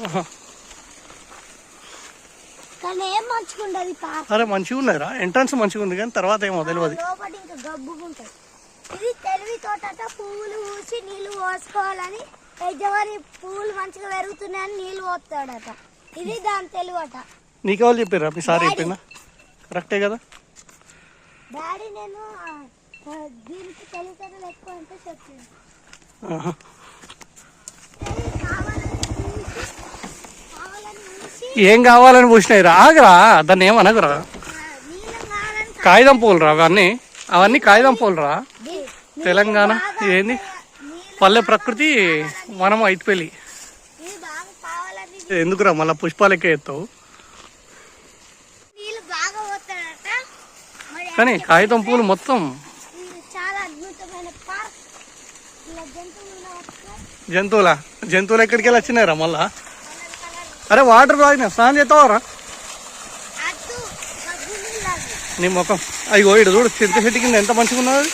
ఆహా. కానీ ఏం మంచిగా ఉండదు అరే మంచిగా ఉన్నాయిరా ఎంట్రన్స్ మంచిగా ఉంది కానీ తర్వాత ఏమో తెలియదు లోపల ఇంకా గబ్బుగా ఉంటుంది ఇది తెలివి తోటట పువ్వులు పూసి నీళ్ళు పోసుకోవాలని యజమాని పువ్వులు మంచిగా పెరుగుతున్నాయని నీళ్ళు పోస్తాడట. ఇది దాని తెలివట. నీకెవరు చెప్పారా మీ సార్ చెప్పిందా కరెక్టే కదా? డాడీ నేను దీనికి తెలివితేటలు ఎక్కువ అంటే చెప్పింది ఆహా. కావాలని పూసి కావాలని పూసి ఏం కావాలని పూసినాయిరా ఆగరా దాన్ని ఏమనగరా కాగితం పూలు రా అవన్నీ. అవన్నీ కాగితం పూలు రా. తెలంగాణ ఏంది? పల్లె ప్రకృతి మనం కావాలని ఎందుకురా మళ్ళీ పుష్పాలకే ఎత్తావు? కానీ కాగితం పూలు మొత్తం జంతువుల జంతువులు? ఎక్కడికి వెళ్ళి వచ్చినాయిరా మళ్ళా? అరే వాటర్ తాగినా స్నానం చేస్తావరా. నీ ముఖం. అయ్యో ఇడు చూడు చింత చెట్టు కింద ఎంత మంచిగా ఉన్నది.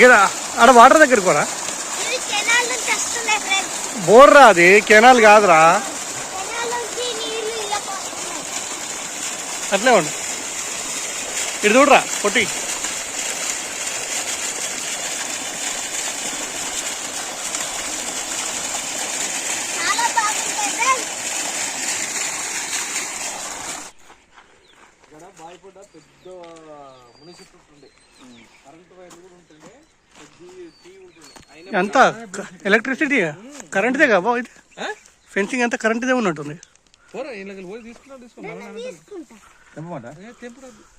గిరా ఆడ వాటర్ దగ్గరికి కూడా బోర్రా అది కెనాల్ కాదురా. అట్లే ఉండు. ఇటు చూడరా పొట్టి చాలా బాగుంటాయి ఫ్రెండ్స్ ఇక్కడ బాయిపడ్డ పెద్ద మునిసిపల్ ఉండే కరెంట్ వైర్లు కూడా ఉంటుండే పెద్ద టీ ఎంత? ఎలక్ట్రిసిటీ కరెంట్దే కదా బాబు ఇది? ఫెన్సింగ్ అంతా కరెంట్దే ఉన్నట్టుంది.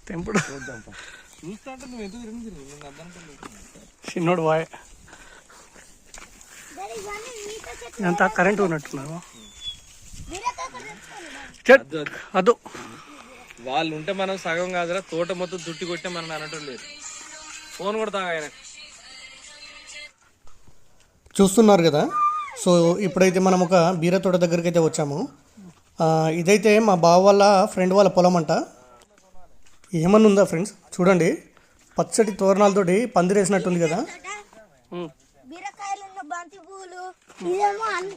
తెంపుడు. చిన్నోడు బాయ్ ఇదంతా కరెంట్ చెట్ అదు వాళ్ళు ఉంటే మనం సగం కాదురా తోట మొత్తం దుట్టి కొట్టే మనం అనటం లేదు. ఫోన్ కూడా తాగా ఆయన చూస్తున్నారు కదా. సో ఇప్పుడైతే మనం ఒక బీర తోట దగ్గరికి అయితే వచ్చాము. ఆ, ఇదైతే మా బావ వాళ్ళ ఫ్రెండ్ వాళ్ళ పొలం అంట. ఏమన్నా ఉందా ఫ్రెండ్స్? చూడండి. పచ్చటి తోరణాలతోటి పందిరేసినట్టుంది కదా.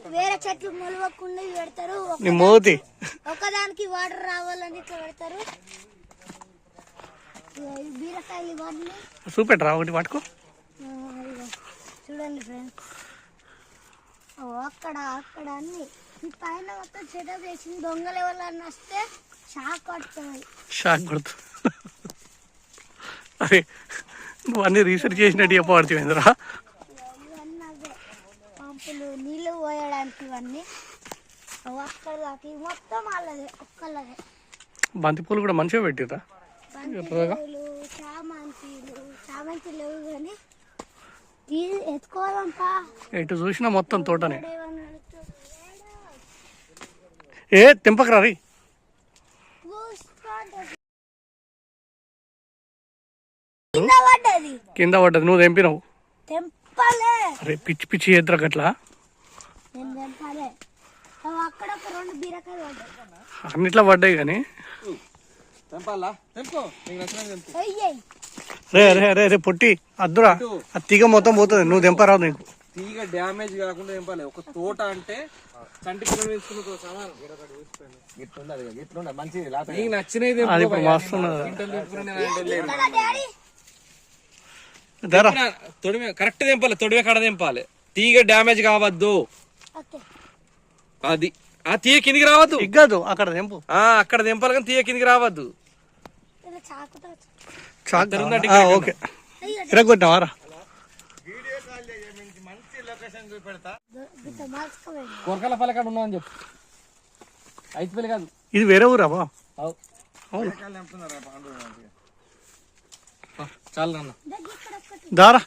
వేరే చెట్లు మొలవకుండా ఇవి పెడతారు. ఒక- నీ మోతి. ఒకదానికి వాటర్ రావాలని ఇట్లా పెడతారు. ఇగో ఈ బీరకాయలు ఇవన్నీ. చూపెట్టరా ఒకటి పట్టుకో. చూడండి ఫ్రెండ్స్. అక్కడ అక్కడ అన్ని. ఈ పైన మొత్తం చెటప్ వేసింది. దొంగలు ఎవరన్నా వస్తే షాక్ కొడుతుంది. షాక్ కొడుతు అరే నువ్వు అన్ని రీసెర్చ్ చేసినట్టు అవే పంపులు నీళ్ళు పోయడానికి ఇవన్నీ. అక్కడ దాకా మొత్తం వాళ్ళదే ఒక్కళ్ళదే. బంతిపూలు కూడా మంచిగా పువ్వులు చామంతిలు చామంతి లేవు కానీ ఎటు చూసినా మొత్తం తోటనే. ఏ తెంపకరా రీ. కింద పడ్డది. నువ్వు తెంపినావు. అరే పిచ్చి పిచ్చి ఎద్దురా గట్లా. పడ్డాయి. అన్నిట్లో పడ్డాయి కానీ. తెంపాలా? తెంపు. రే రే రే రే పొట్టి. అద్దురా. ఆ తీగ మొత్తం పోతుంది. నువ్వు తెంపరావు నీకు. తీగ డ్యామేజ్ కాకుండా తెంపాలి. ఒక తోట అంటే వేసుకున్న సమానం. నీకు అది ఇప్పుడు కరెక్ట్ తెంపాలి. తొడిమే కడ తెంపాలి. తీగ డ్యామేజ్ కావద్దు. ఓకే. అది. ఆ తీగ కిందికి రావద్దు. ఇగ్గదు. అక్కడ తెంపు. ఆ అక్కడ తెంపాలి కానీ తీగ కిందికి రావద్దు. ఆ, ఓకే. ఇరగొట్టావారా కొరకల పలకాడు ఉన్నా అని చెప్పు. ఐదు కాదు. ఇది వేరే ఊరా చాలు నాన్న. దారా?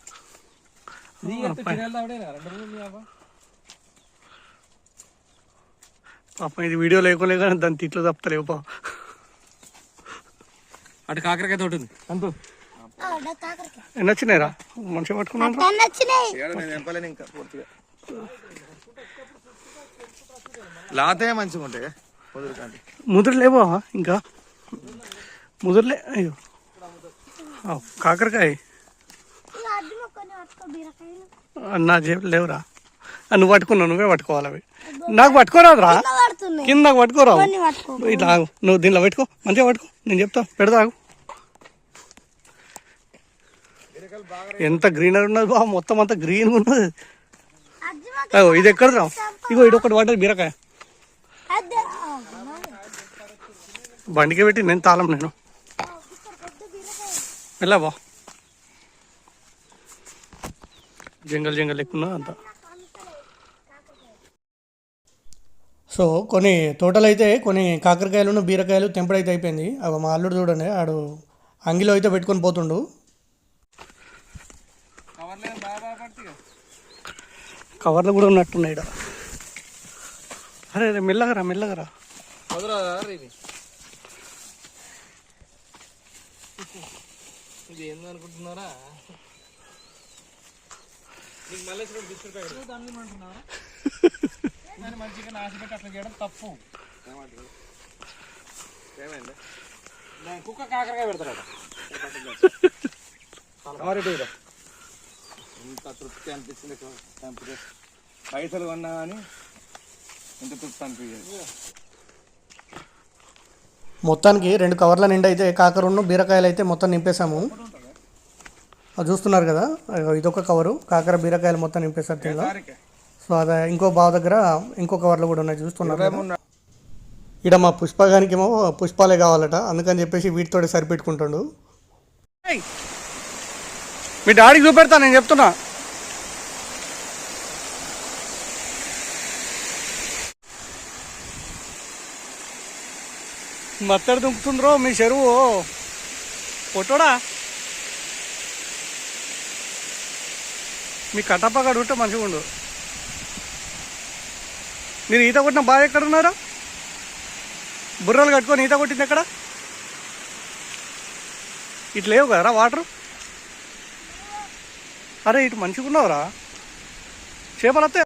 పాపం ఇది వీడియో లేకోలే కానీ దాని తిట్లు తప్పలేవు పా. అటు కాకరకాయ తోట ఉంది. అంతు ఎన్ని వచ్చినాయిరా మంచిగా పట్టుకున్నాను లాతే మంచిగా ఉంటాయి. ముదురు లేవా ఇంకా? ముదురులే అయ్యో. ఆ, కాకరకాయ. నా జేబు లేవురా. నువ్వు పట్టుకున్నావు నువ్వే పట్టుకోవాలి అవి. నాకు పట్టుకోరాదురా. కింద పట్టుకోరావు ఇట్లా ఆగు. నువ్వు దీనిలో పెట్టుకో. మంచిగా పట్టుకో. నేను చెప్తా. పెడతా ఆగు. ఎంత గ్రీనరీ ఉన్నది బాబు. మొత్తం అంతా గ్రీన్ ఉన్నది. అగో ఇది ఎక్కడ రా ఇగో ఇది ఒకటి పడ్డది బీరకాయ బండికి పెట్టి నేను తాళం నేను. వెళ్ళా బా. జంగల్ జంగల్ ఎక్కున్నా అంత సో కొన్ని తోటలు అయితే కొన్ని కాకరకాయలు బీరకాయలు తెంపుడైతే అయిపోయింది. అవి మా అల్లుడు చూడండి ఆడు అంగిలో అయితే పెట్టుకొని పోతుండు. కవర్లో కూడా ఉన్నట్టున్నాయి ఈడ. అరే అరే మెల్లగరా మెల్లగరా. కుదరదా ఇది ఇది ఏందనుకుంటున్నారా నీకు మళ్ళీ అట్లా చేయడం తప్పు. కుక్క కాకరకాయ పెడతాడట. ఇంత తృప్తి అనిపించింది పైసలు కొన్నా కానీ ఇంత తృప్తి అనిపించింది. మొత్తానికి రెండు కవర్ల నిండా అయితే కాకరున్న బీరకాయలు అయితే మొత్తం నింపేశాము. అది చూస్తున్నారు కదా ఇదొక కవరు కాకర బీరకాయలు మొత్తం నింపేశారు దీనిలో. సో అదే ఇంకో బావ దగ్గర ఇంకో కవర్లు కూడా ఉన్నాయి చూస్తున్నారు ఇక్కడ మా పుష్పగానికి ఏమో పుష్పాలే కావాలట అందుకని చెప్పేసి వీటితో సరిపెట్టుకుంటాడు. మీ డాడీకి చూపెడతా నేను చెప్తున్నా. మత్తడి దుంకుతుండ్రో మీ చెరువు. పొట్టోడా మీ కట్టపక్కడు ఉంటే మంచిగా ఉండు మీరు ఈత కొట్టిన బాగా ఎక్కడ ఉన్నారా? బుర్రలు కట్టుకొని ఈత కొట్టింది ఎక్కడ? ఇటు లేవు కదరా వాటర్? అరే ఇటు మంచిగా ఉన్నావురా. చేపలు వస్తే